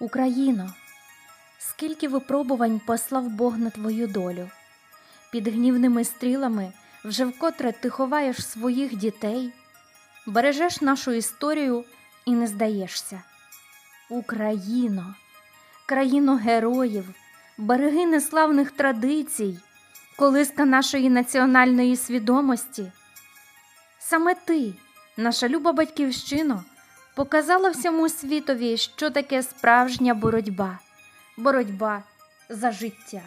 Україно, скільки випробувань послав Бог на твою долю. Під гнівними стрілами вже вкотре ти ховаєш своїх дітей, бережеш нашу історію і не здаєшся. Україно, країно героїв, береги неславних традицій, колиска нашої національної свідомості. Саме ти, наша люба батьківщино, показала всьому світові, що таке справжня боротьба, боротьба за життя.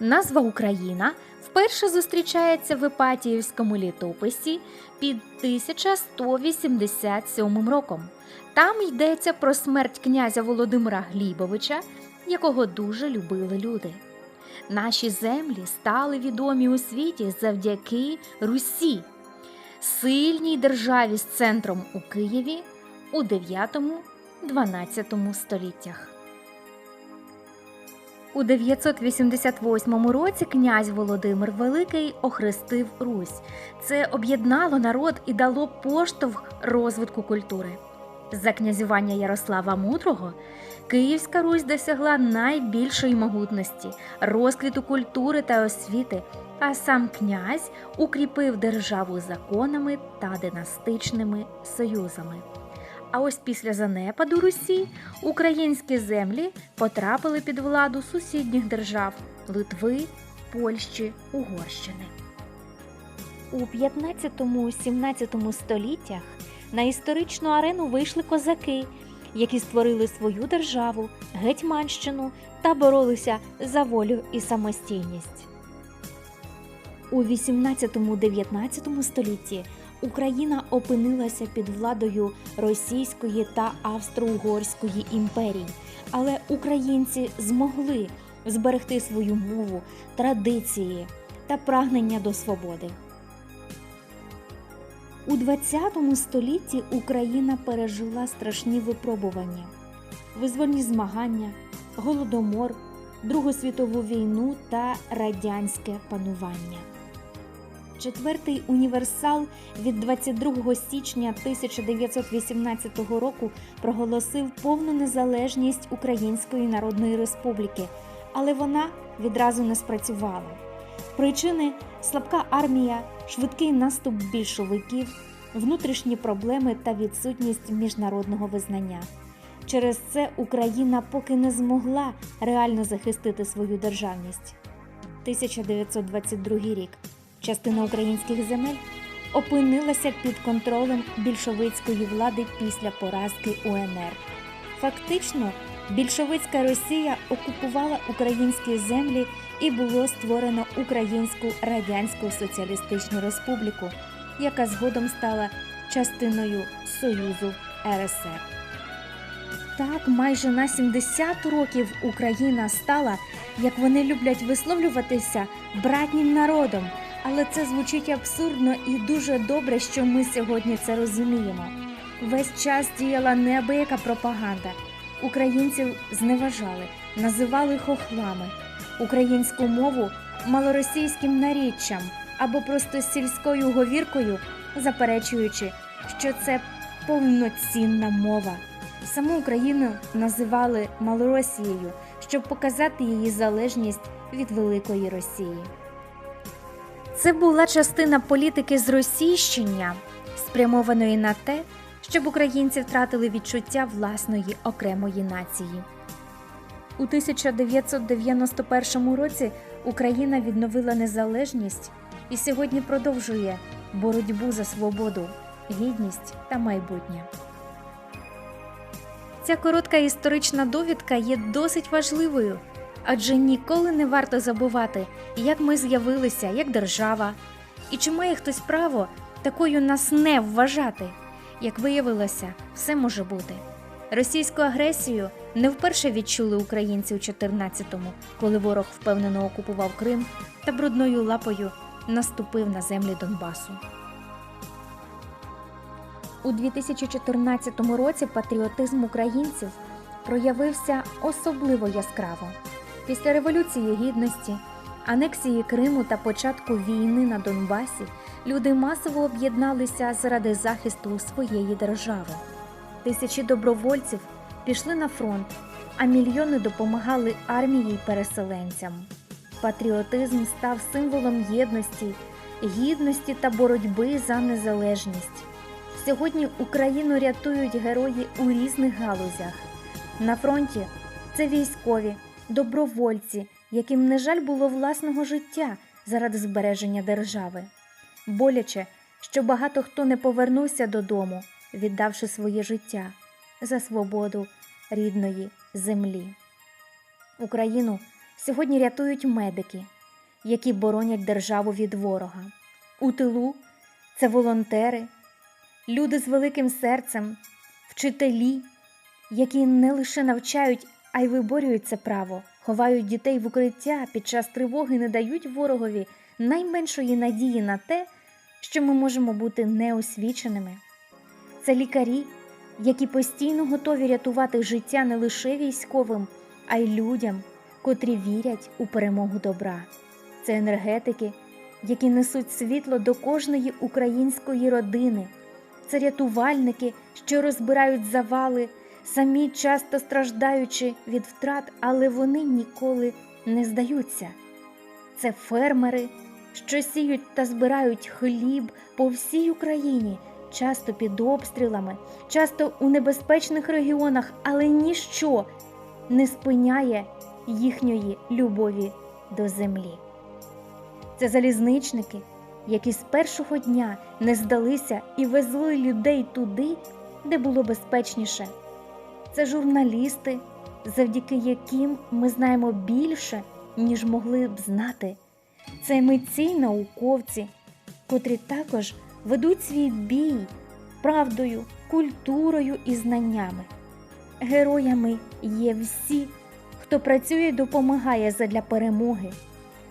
Назва Україна вперше зустрічається в Іпатіївському літописі під 1187 роком. Там йдеться про смерть князя Володимира Глібовича, якого дуже любили люди. Наші землі стали відомі у світі завдяки Русі, сильній державі з центром у Києві у 9-12 століттях. У 988 році князь Володимир Великий охрестив Русь. Це об'єднало народ і дало поштовх розвитку культури. За князювання Ярослава Мудрого Київська Русь досягла найбільшої могутності, розквіту культури та освіти, а сам князь укріпив державу законами та династичними союзами. А ось після занепаду Русі українські землі потрапили під владу сусідніх держав Литви, Польщі, Угорщини. У 15-17 століттях на історичну арену вийшли козаки, які створили свою державу, Гетьманщину та боролися за волю і самостійність. У 18-19 столітті Україна опинилася під владою Російської та Австро-Угорської імперій, але українці змогли зберегти свою мову, традиції та прагнення до свободи. У ХХ столітті Україна пережила страшні випробування, визвольні змагання, голодомор, Другу світову війну та радянське панування. Четвертий універсал від 22 січня 1918 року проголосив повну незалежність Української Народної Республіки, але вона відразу не спрацювала. Причини слабка армія, швидкий наступ більшовиків, внутрішні проблеми та відсутність міжнародного визнання. Через це Україна поки не змогла реально захистити свою державність. 1922 рік частина українських земель опинилася під контролем більшовицької влади після поразки УНР. Фактично, більшовицька Росія окупувала українські землі і було створено Українську Радянську Соціалістичну Республіку, яка згодом стала частиною Союзу РСР. Так, майже на 70 років Україна стала, як вони люблять висловлюватися, братнім народом. Але це звучить абсурдно і дуже добре, що ми сьогодні це розуміємо. Весь час діяла неабияка пропаганда. Українців зневажали, називали хохлами, українську мову малоросійським наріччям або просто сільською говіркою, заперечуючи, що це повноцінна мова. Саму Україну називали Малоросією, щоб показати її залежність від великої Росії. Це була частина політики зросійщення, спрямованої на те, щоб українці втратили відчуття власної окремої нації. У 1991 році Україна відновила незалежність і сьогодні продовжує боротьбу за свободу, гідність та майбутнє. Ця коротка історична довідка є досить важливою, адже ніколи не варто забувати, як ми з'явилися як держава, і чи має хтось право такою нас не вважати. Як виявилося, все може бути. Російську агресію не вперше відчули українці у 14-му, коли ворог впевнено окупував Крим та брудною лапою наступив на землі Донбасу. У 2014 році патріотизм українців проявився особливо яскраво. Після Революції Гідності, анексії Криму та початку війни на Донбасі люди масово об'єдналися заради захисту своєї держави. Тисячі добровольців пішли на фронт, а мільйони допомагали армії й переселенцям. Патріотизм став символом єдності, гідності та боротьби за незалежність. Сьогодні Україну рятують герої у різних галузях. На фронті це військові, добровольці, яким не жаль було власного життя заради збереження держави. Боляче, що багато хто не повернувся додому, віддавши своє життя за свободу рідної землі. Україну сьогодні рятують медики, які боронять державу від ворога. У тилу це волонтери, люди з великим серцем, вчителі, які не лише навчають, а й виборюють це право, ховають дітей в укриття під час тривоги, не дають ворогові найменшої надії на те, що ми можемо бути неосвіченими. Це лікарі, які постійно готові рятувати життя не лише військовим, а й людям, котрі вірять у перемогу добра. Це енергетики, які несуть світло до кожної української родини. Це рятувальники, що розбирають завали, самі часто страждаючи від втрат, але вони ніколи не здаються. Це фермери, що сіють та збирають хліб по всій Україні, часто під обстрілами, часто у небезпечних регіонах, але ніщо не спиняє їхньої любові до землі. Це залізничники, які з першого дня не здалися і везли людей туди, де було безпечніше. Це журналісти, завдяки яким ми знаємо більше, ніж могли б знати. Це митці науковці, котрі також ведуть свій бій правдою, культурою і знаннями. Героями є всі, хто працює і допомагає задля перемоги,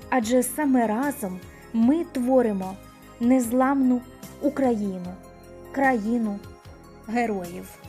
адже саме разом ми творимо незламну Україну, країну героїв.